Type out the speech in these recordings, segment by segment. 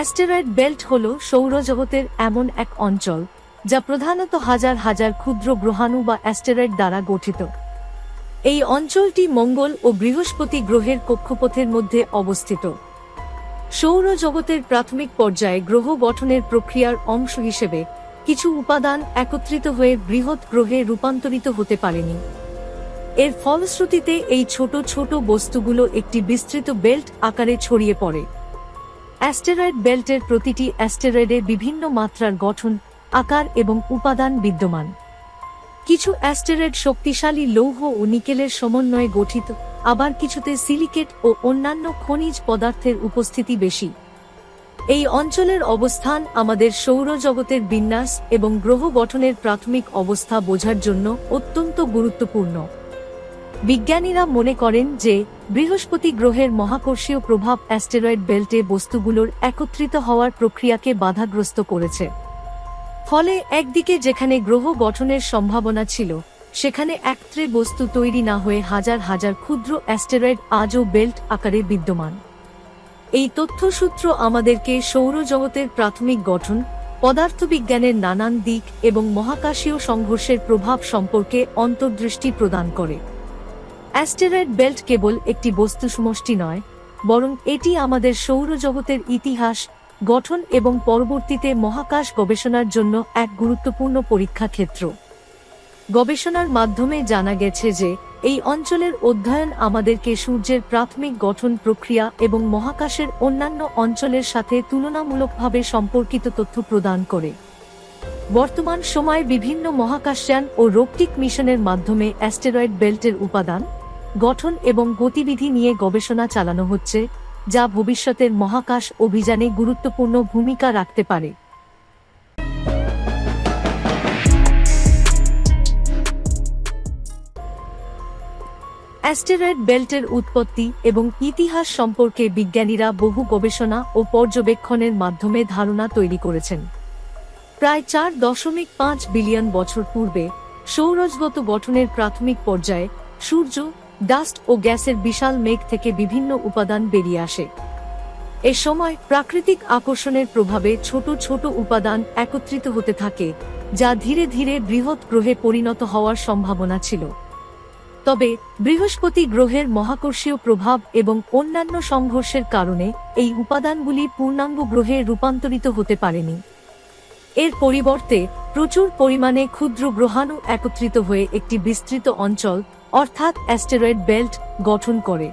Asteroid belt হল সৌরজগতের এমন এক অঞ্চল, যা প্রধানত হাজার হাজার ক্ষুদ্র গ্রহাণু বা অ্যাস্টেরয়েড দ্বারা গঠিত। এই অঞ্চলটি মঙ্গল ও বৃহস্পতি গ্রহের কক্ষপথের মধ্যে অবস্থিত। সৌরজগতের প্রাথমিক পর্যায়ে গ্রহ গঠনের প্রক্রিয়ার অংশ হিসেবে কিছু উপাদান একত্রিত হয়ে বৃহৎ গ্রহে রূপান্তরিত হতে পারেনি। এর ফলশ্রুতিতে এই ছোট ছোট বস্তুগুলো একটি বিস্তৃত বেল্ট আকারে ছড়িয়ে পড়ে। অ্যাস্টেরয়েড বেল্টের প্রতিটি অ্যাস্টেরয়েডে বিভিন্ন মাত্রার গঠন, আকার এবং উপাদান বিদ্যমান। কিছু অ্যাস্টেরয়েড শক্তিশালী লৌহ ও নিকেলের সমন্বয়ে গঠিত, আবার কিছুতে সিলিকেট ও অন্যান্য খনিজ পদার্থের উপস্থিতি বেশি। এই অঞ্চলের অবস্থান আমাদের সৌরজগতের বিন্যাস এবং গ্রহ গঠনের প্রাথমিক অবস্থা বোঝার জন্য অত্যন্ত গুরুত্বপূর্ণ। বিজ্ঞানীরা মনে করেন যে, বৃহস্পতি গ্রহের মহাকর্ষীয় প্রভাব অ্যাস্টেরয়েড বেল্টে বস্তুগুলোর একত্রিত হওয়ার প্রক্রিয়াকে বাধাগ্রস্ত করেছে। ফলে একদিকে যেখানে গ্রহ গঠনের সম্ভাবনা ছিল, সেখানে একত্রে বস্তু তৈরি না হয়ে হাজার হাজার ক্ষুদ্র অ্যাস্টেরয়েড আজও বেল্ট আকারে বিদ্যমান। এই তথ্যসূত্র আমাদেরকে সৌরজগতের প্রাথমিক গঠন, পদার্থবিজ্ঞানের নানান দিক এবং মহাকাশীয় সংঘর্ষের প্রভাব সম্পর্কে অন্তর্দৃষ্টি প্রদান করে। অ্যাস্টেরয়েড বেল্ট কেবল একটি বস্তু সমষ্টি নয়, বরং এটি আমাদের সৌরজগতের ইতিহাস, গঠন এবং পরবর্তীতে মহাকাশ গবেষণার জন্য এক গুরুত্বপূর্ণ পরীক্ষা ক্ষেত্র গবেষণার মাধ্যমে জানা গেছে যে, এই অঞ্চলের অধ্যয়ন আমাদেরকে সূর্যের প্রাথমিক গঠন প্রক্রিয়া এবং মহাকাশের অন্যান্য অঞ্চলের সাথে তুলনামূলকভাবে সম্পর্কিত তথ্য প্রদান করে। বর্তমান সময়ে বিভিন্ন মহাকাশযান ও রোপটিক মিশনের মাধ্যমে অ্যাস্টেরয়েড বেল্টের উপাদান গঠন এবং গতিবিধি নিয়ে গবেষণা চালানো হচ্ছে, যা ভবিষ্যতের মহাকাশ অভিযানে গুরুত্বপূর্ণ ভূমিকা রাখতে পারে। অ্যাস্টেরয়েড বেল্টের উৎপত্তি এবং ইতিহাস সম্পর্কে বিজ্ঞানীরা বহু গবেষণা ও পর্যবেক্ষণের মাধ্যমে ধারণা তৈরি করেছেন। প্রায় চার দশমিক পাঁচ বিলিয়ন বছর পূর্বে সৌরজগত গঠনের প্রাথমিক পর্যায়ে সূর্য ডাস্ট ও গ্যাসের বিশাল মেঘ থেকে বিভিন্ন উপাদান বেরিয়ে আসে। এ সময় প্রাকৃতিক আকর্ষণের প্রভাবে ছোট ছোট উপাদান একত্রিত হতে থাকে, যা ধীরে ধীরে বৃহৎ গ্রহে পরিণত হওয়ার সম্ভাবনা ছিল। তবে বৃহস্পতি গ্রহের মহাকর্ষীয় প্রভাব এবং অন্যান্য সংঘর্ষের কারণে এই উপাদানগুলি পূর্ণাঙ্গ গ্রহে রূপান্তরিত হতে পারেনি। এর পরিবর্তে প্রচুর পরিমাণে ক্ষুদ্র গ্রহাণু একত্রিত হয়ে একটি বিস্তৃত অঞ্চল অর্থাৎ অ্যাস্টেরয়েড বেল্ট গঠন করে।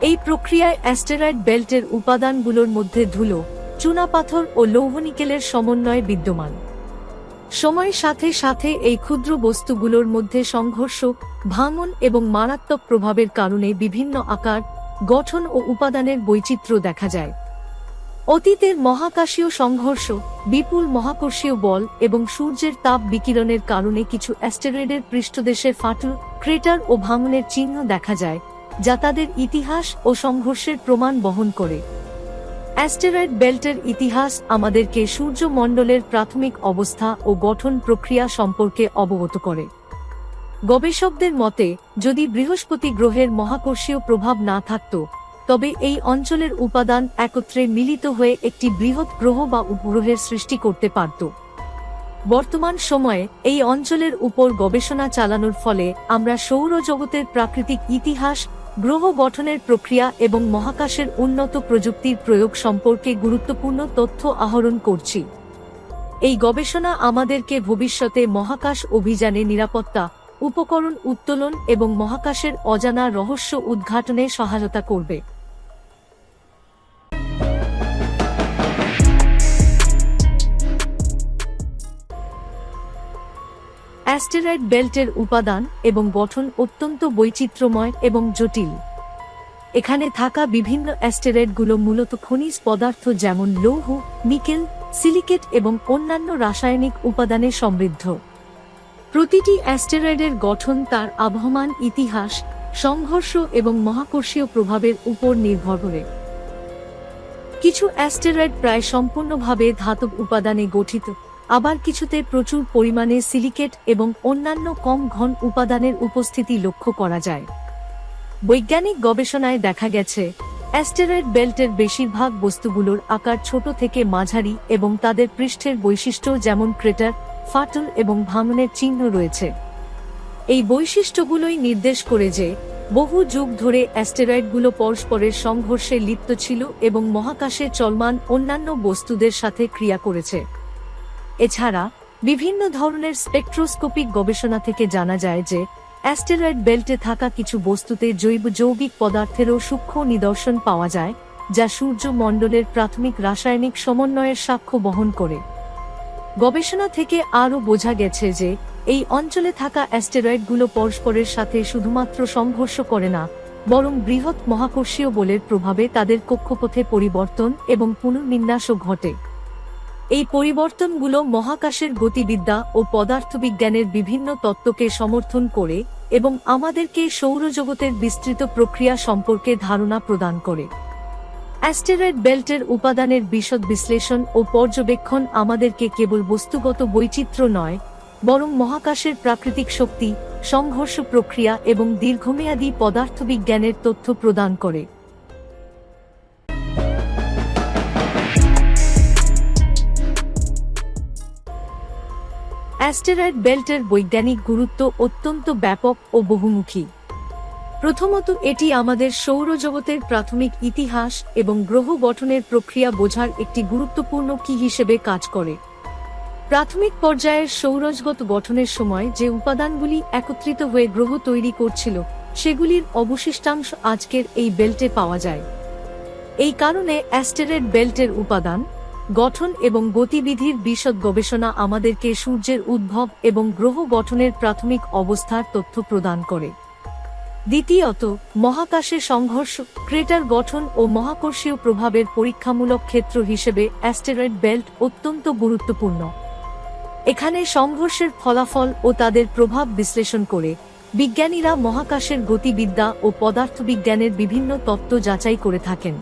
এই প্রক্রিয়ায় অ্যাস্টেরয়েড বেল্টের উপাদানগুলোর মধ্যে ধুলো চুনাপাথর ও লৌহনিকেলের সমন্বয় বিদ্যমান। সময়ের সাথে সাথে এই ক্ষুদ্র বস্তুগুলোর মধ্যে সংঘর্ষ, ভাঙন এবং মারাত্মক প্রভাবের কারণে বিভিন্ন আকার, গঠন ও উপাদানের বৈচিত্র্য দেখা যায়। অতীতের মহাকাশীয় সংঘর্ষ, বিপুল মহাকর্ষীয় বল এবং সূর্যের তাপ বিকিরণের কারণে কিছু অ্যাস্টেরয়েডের পৃষ্ঠদেশে ফাটল, ক্রেটার ও ভাঙনের চিহ্ন দেখা যায়, যা তাদের ইতিহাস ও সংঘর্ষের প্রমাণ বহন করে। অ্যাস্টেরয়েড বেল্টের ইতিহাস আমাদেরকে সূর্যমণ্ডলের প্রাথমিক অবস্থা ও গঠন প্রক্রিয়া সম্পর্কে অবগত করে। গবেষকদের মতে, যদি বৃহস্পতি গ্রহের মহাকর্ষীয় প্রভাব না থাকত তবে এই অঞ্চলের উপাদান একত্রে মিলিত হয়ে একটি বৃহৎ গ্রহ বা উপগ্রহের সৃষ্টি করতে পারত। বর্তমান সময়ে এই অঞ্চলের উপর গবেষণা চালানোর ফলে আমরা সৌরজগতের প্রাকৃতিক ইতিহাস, গ্রহ গঠনের প্রক্রিয়া এবং মহাকাশের উন্নত প্রযুক্তির প্রয়োগ সম্পর্কে গুরুত্বপূর্ণ তথ্য আহরণ করছি। এই গবেষণা আমাদেরকে ভবিষ্যতে মহাকাশ অভিযানে নিরাপত্তা, উপকরণ উত্তোলন এবং মহাকাশের অজানা রহস্য উদ্ঘাটনে সহায়তা করবে। অ্যাস্টেরয়েড বেল্টের উপাদান এবং গঠন অত্যন্ত বৈচিত্র্যময় এবং জটিল। এখানে থাকা বিভিন্ন অ্যাস্টেরয়েডগুলো মূলত খনিজ পদার্থ যেমন লৌহ, নিকেল, সিলিকেট এবং অন্যান্য রাসায়নিক উপাদানে সমৃদ্ধ। প্রতিটি অ্যাস্টেরয়েডের গঠন তার আবহমান ইতিহাস, সংঘর্ষ এবং মহাকর্ষীয় প্রভাবের উপর নির্ভর করে। কিছু অ্যাস্টেরয়েড প্রায় সম্পূর্ণভাবে ধাতব উপাদানে গঠিত। আবার কিছুতে প্রচুর পরিমাণে সিলিকেট এবং অন্যান্য কম ঘন উপাদানের উপস্থিতি লক্ষ্য করা যায়। বৈজ্ঞানিক গবেষণায় দেখা গেছে, অ্যাস্টেরয়েড বেল্টের বেশিরভাগ বস্তুগুলোর আকার ছোট থেকে মাঝারি এবং তাদের পৃষ্ঠের বৈশিষ্ট্য যেমন ক্রেটার, ফাটল এবং ভাঙনের চিহ্ন রয়েছে। এই বৈশিষ্ট্যগুলোই নির্দেশ করে যে, বহু যুগ ধরে অ্যাস্টেরয়েডগুলো পরস্পরের সংঘর্ষে লিপ্ত ছিল এবং মহাকাশে চলমান অন্যান্য বস্তুদের সাথে ক্রিয়া করেছে। এছাড়া বিভিন্ন ধরনের স্পেকট্রোস্কোপিক গবেষণা থেকে জানা যায় যে অ্যাস্টেরয়েড বেল্টে থাকা কিছু বস্তুতে জৈব যৌগিক পদার্থেরও সূক্ষ্ম নিদর্শন পাওয়া যায়, যা সূর্যমণ্ডলের প্রাথমিক রাসায়নিক সমন্বয়ের সাক্ষ্য বহন করে। গবেষণা থেকে আরও বোঝা গেছে যে এই অঞ্চলে থাকা অ্যাস্টেরয়েডগুলো পরস্পরের সাথে শুধুমাত্র সংঘর্ষ করে না, বরং বৃহৎ মহাকর্ষীয় বলের প্রভাবে তাদের কক্ষপথে পরিবর্তন এবং পুনর্বিন্যাসও ঘটে। এই পরিবর্তনগুলো মহাকাশের গতিবিদ্যা ও পদার্থবিজ্ঞানের বিভিন্ন তত্ত্বকে সমর্থন করে এবং আমাদেরকে সৌরজগতের বিস্তৃত প্রক্রিয়া সম্পর্কে ধারণা প্রদান করে। অ্যাস্টেরয়েড বেল্টের উপাদানের বিশদ বিশ্লেষণ ও পর্যবেক্ষণ আমাদেরকে কেবল বস্তুগত বৈচিত্র্য নয়, বরং মহাকাশের প্রাকৃতিক শক্তি, সংঘর্ষ প্রক্রিয়া এবং দীর্ঘমেয়াদী পদার্থবিজ্ঞানের তথ্য প্রদান করে। অ্যাস্টেরয়েড বেল্টের বৈজ্ঞানিক গুরুত্ব অত্যন্ত ব্যাপক ও বহুমুখী। প্রথমত, এটি আমাদের সৌরজগতের প্রাথমিক ইতিহাস এবং গ্রহ গঠনের প্রক্রিয়া বোঝার একটি গুরুত্বপূর্ণ কি হিসেবে কাজ করে। প্রাথমিক পর্যায়ের সৌরজগত গঠনের সময় যে উপাদানগুলি একত্রিত হয়ে গ্রহ তৈরি করছিল, সেগুলির অবশিষ্টাংশ আজকের এই বেল্টে পাওয়া যায়। এই কারণে অ্যাস্টেরয়েড বেল্টের উপাদান গঠন এবং গতিবিধির বিশদ গবেষণা আমাদেরকে সূর্যের উদ্ভব এবং গ্রহ গঠনের প্রাথমিক অবস্থার তথ্য প্রদান করে। দ্বিতীয়ত, মহাকাশে সংঘর্ষ, ক্রেটার গঠন ও মহাকর্ষীয় প্রভাবের পরীক্ষামূলক ক্ষেত্র হিসেবে অ্যাস্টেরয়েড বেল্ট অত্যন্ত গুরুত্বপূর্ণ। এখানে সংঘর্ষের ফলাফল ও তাদের প্রভাব বিশ্লেষণ করে বিজ্ঞানীরা মহাকাশের গতিবিদ্যা ও পদার্থবিজ্ঞানের বিভিন্ন তত্ত্ব যাচাই করে থাকেন।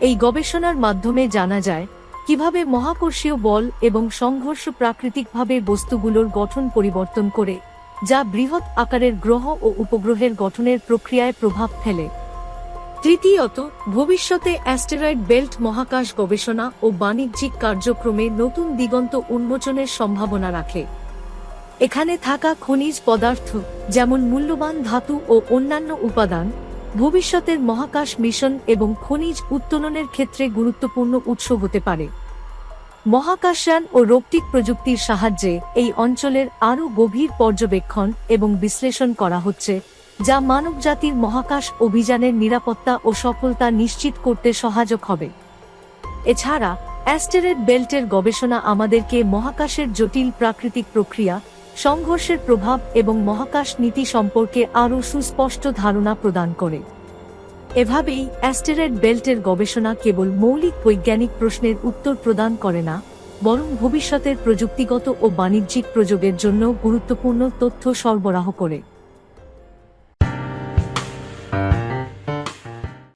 এই গবেষণার মাধ্যমে জানা যায় কীভাবে মহাকর্ষীয় বল এবং সংঘর্ষ প্রাকৃতিকভাবে বস্তুগুলোর গঠন পরিবর্তন করে, যা বৃহৎ আকারের গ্রহ ও উপগ্রহের গঠনের প্রক্রিয়ায় প্রভাব ফেলে। তৃতীয়ত, ভবিষ্যতে অ্যাস্টেরয়েড বেল্ট মহাকাশ গবেষণা ও বাণিজ্যিক কার্যক্রমে নতুন দিগন্ত উন্মোচনের সম্ভাবনা রাখে। এখানে থাকা খনিজ পদার্থ, যেমন মূল্যবান ধাতু ও অন্যান্য উপাদান ভবিষ্যতের মহাকাশ মিশন এবং খনিজ উত্তোলনের ক্ষেত্রে গুরুত্বপূর্ণ উৎস হতে পারে। মহাকাশযান ও রোপটিক প্রযুক্তির সাহায্যে এই অঞ্চলের আরও গভীর পর্যবেক্ষণ এবং বিশ্লেষণ করা হচ্ছে, যা মানবজাতির মহাকাশ অভিযানের নিরাপত্তা ও সফলতা নিশ্চিত করতে সহায়ক হবে। এছাড়া অ্যাস্টেরেড বেল্টের গবেষণা আমাদেরকে মহাকাশের জটিল প্রাকৃতিক প্রক্রিয়া সংঘর্ষের প্রভাব এবং মহাকাশ নীতি সম্পর্কে আরও সুস্পষ্ট ধারণা প্রদান করে। এভাবেই অ্যাস্টেরয়েড বেল্টের গবেষণা কেবল মৌলিক বৈজ্ঞানিক প্রশ্নের উত্তর প্রদান করে না, বরং ভবিষ্যতের প্রযুক্তিগত ও বাণিজ্যিক প্রযোগের জন্য গুরুত্বপূর্ণ তথ্য সরবরাহ করে।